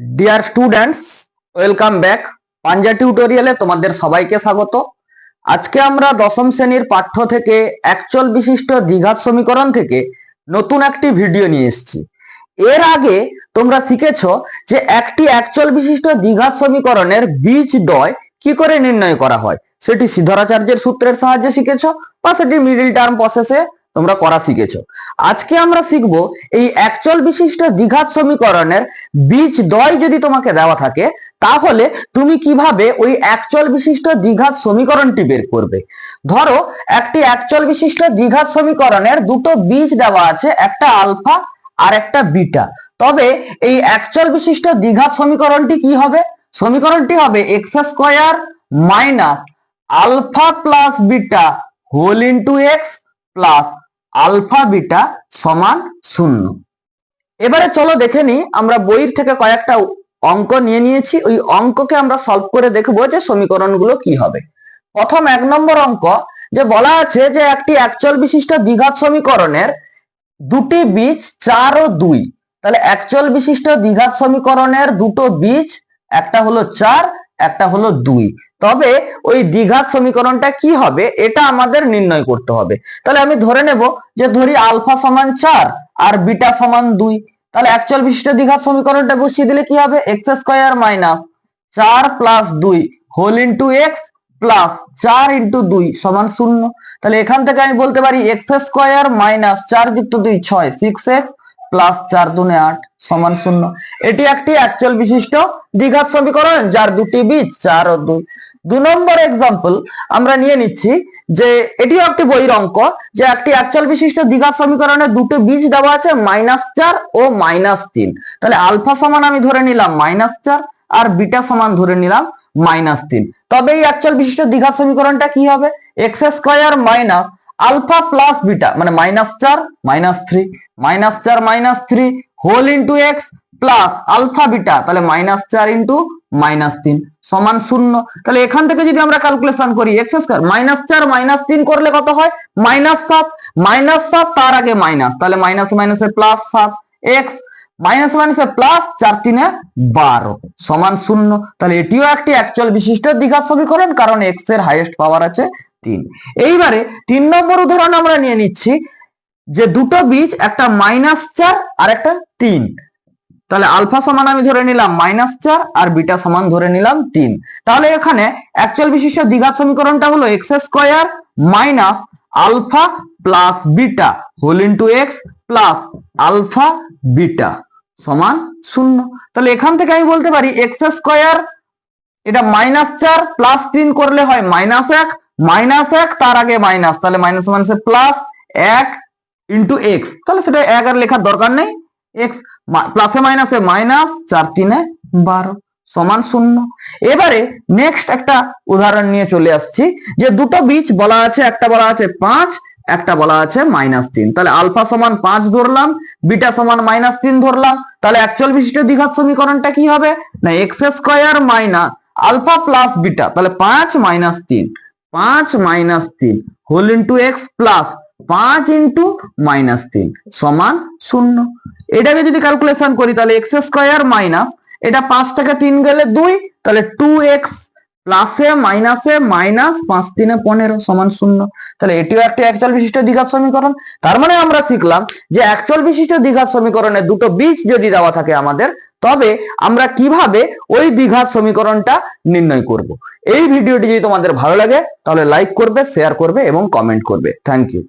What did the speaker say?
Dear students welcome back পাঞ্জা টিউটোরিয়ালে তোমাদের সবাইকে স্বাগত। আজকে আমরা দশম শ্রেণির পাঠ্য থেকে একচল বিশিষ্ট দ্বিঘাত সমীকরণ থেকে নতুন একটি ভিডিও নিয়ে এসেছি। এর আগে তোমরা শিখেছ যে একটি একচল বিশিষ্ট দ্বিঘাত সমীকরণের বীজ দ্বয় কি করে নির্ণয় করা হয়? সেটি সিদ্ধরাচার্যের সূত্রের সাহায্যে শিখেছ বা সেটি মিডিল টার্ম প্রসেসে তোমরা করা শিখেছো। আজকে আমরা শিখব এই একচল বিশিষ্ট দ্বিঘাত সমীকরণের বীজ দয় যদি তোমাকে দেওয়া থাকে, তাহলে তুমি কীভাবে ওই একচল বিশিষ্ট দ্বিঘাত সমীকরণটি বের করবে? ধরো, একটি একচল বিশিষ্ট দ্বিঘাত সমীকরণের দুটো বীজ দেওয়া আছে, একটা আলফা আর একটা বিটা। তবে এই একচল বিশিষ্ট দ্বিঘাত সমীকরণটি কি হবে? সমীকরণটি হবে X square minus alpha plus beta whole into X plus alpha beta সমান শূন্য। এবারে চলো দেখে নি, আমরা বইয়ের থেকে কয়েকটা অঙ্ক নিয়ে নিয়েছি। ওই অঙ্ককে আমরা সলভ করে দেখব যে সমীকরণগুলো কি হবে। প্রথম এক নম্বর অঙ্ক, যে বলা আছে যে একটি একচল বিশিষ্ট দ্বিঘাত সমীকরণের দুটি বীজ চার ও দুই। তাহলে একচল বিশিষ্ট দ্বিঘাত সমীকরণের দুটো বীজ, একটা হলো চার একটা হলো দুই। তবে ওই দ্বিঘাত সমীকরণটা কি হবে? এটা আমাদের নির্ণয় করতে হবে। তাহলে আমি ধরে নেব যে ধরি আলফা সমান চার আর বিটা সমান দুই। তাহলে অ্যাকচুয়াল বিশিষ্ট দ্বিঘাত সমীকরণটা বসিয়ে দিলে কি হবে? এক্স স্কোয়ার মাইনাস চার প্লাস দুই হোল ইন্টু এক্স প্লাস চার ইন্টু দুই সমান শূন্য। তাহলে এখান থেকে আমি বলতে পারি এক্স স্কোয়ার মাইনাস চার যুক্ত দুই ছয় সিক্স এক্স প্লাস চার দুনে আট সমান শূন্য। এটি একটি অ্যাকচুয়াল বিশিষ্ট দ্বিঘাত সমীকরণ, যার দুটি বীজ, চার ও দুই। দু নম্বর এক্সাম্পল আমরা নিয়ে নিচ্ছি যে এটিও একটি বইয়ের অঙ্ক, যে একটি অ্যাকচুয়াল বিশিষ্ট দ্বিঘাত সমীকরণে দুটো বীজ দেওয়া আছে মাইনাস চার ও মাইনাস তিন। তাহলে আলফা সমান আমি ধরে নিলাম মাইনাস চার, আর বিটা সমান ধরে নিলাম মাইনাস তিন। তবে এই অ্যাকচুয়াল বিশিষ্ট দ্বিঘাত সমীকরণটা কি হবে? X square minus alpha plus beta মানে মাইনাস চার মাইনাস থ্রি মাইনাস চার minus three whole into x plus alpha beta তাহলে মাইনাস চার ইন্টু মাইনাস তিন, সমান শূন্য। তাহলে এখান থেকে যদি আমরা ক্যালকুলেশন করি এক্স স্কোয়ার মাইনাস চার মাইনাস তিন করলে কত হয়? মাইনাস সাত মাইনাস সাত, তার আগে মাইনাস তাহলে মাইনাস মাইনাসে প্লাস সাত এক্স মাইনাস মাইনাসে প্লাস চার তিনে বারো, সমান শূন্য। তাহলে এটিও একটি অ্যাকচুয়াল বিশিষ্ট দ্বিঘাত সমীকরণ, কারণ এক্সের হাইয়েস্ট পাওয়ার আছে তিন। এইবারে তিন নম্বর উদাহরণ আমরা নিয়ে নিচ্ছি যে দুটো বীজ, একটা মাইনাস চার আর একটা তিন। তাহলে আলফা সমান আমি ধরে নিলাম মাইনাস চার আর বিটা সমান ধরে নিলাম তিন। তাহলে এখানে অ্যাকচুয়াল বিশিষ্ট দ্বিঘাত সমীকরণটা হলো x square minus alpha plus beta whole into x plus alpha beta সমান শূন্য। তাহলে এখান থেকে আমি বলতে পারি এক্স স্কোয়ার এটা মাইনাস চার প্লাস তিন করলে হয় মাইনাস এক মাইনাস এক, তার আগে মাইনাস তাহলে মাইনাস মাইনাসে প্লাস এক ইন্টু এক্স তাহলে সেটা এক আর লেখার দরকার নেই। এক্স প্লাসে মাইনাসে মাইনাস চার তিনে বারো, সমান শূন্য। এবারে নেক্সট একটা উদাহরণ নিয়ে চলে আসছি, যে দুটো বীজ বলা আছে, একটা বলা আছে পাঁচ, একটা বলা আছে মাইনাস তিন। তাহলে আলফা সমান পাঁচ ধরলাম বিটা সমান মাইনাস তিন ধরলাম, তাহলে অ্যাকচুয়াল বিশিষ্ট দ্বিঘাত সমীকরণটা কি হবে? না x square minus alpha plus beta তাহলে পাঁচ মাইনাস তিন। পাঁচ মাইনাস তিন হোল ইন্টু এক্স প্লাস পাঁচ ইন্টু মাইনাস তিন সমান শূন্য। এটাকে যদি ক্যালকুলেশন করি, তাহলে এক্স স্কোয়ার মাইনাস এটা পাঁচ থেকে তিন গেলে দুই, তাহলে টু এক্স প্লাসে মাইনাসে মাইনাস পাঁচ তিনে পনেরো সমান শূন্য। তাহলে এটিও একটা অ্যাকচুয়াল বিশিষ্ট দ্বিঘাত সমীকরণ। তার মানে আমরা শিখলাম যে অ্যাকচুয়াল বিশিষ্ট দ্বিঘাত সমীকরণে দুটো বীজ যদি দেওয়া থাকে আমাদের তবে আমরা কীভাবে ওই দ্বিঘাত সমীকরণটা নির্ণয় করব? এই ভিডিওটি যদি তোমাদের ভালো লাগে, তাহলে লাইক করবে শেয়ার করবে এবং কমেন্ট করবে। Thank you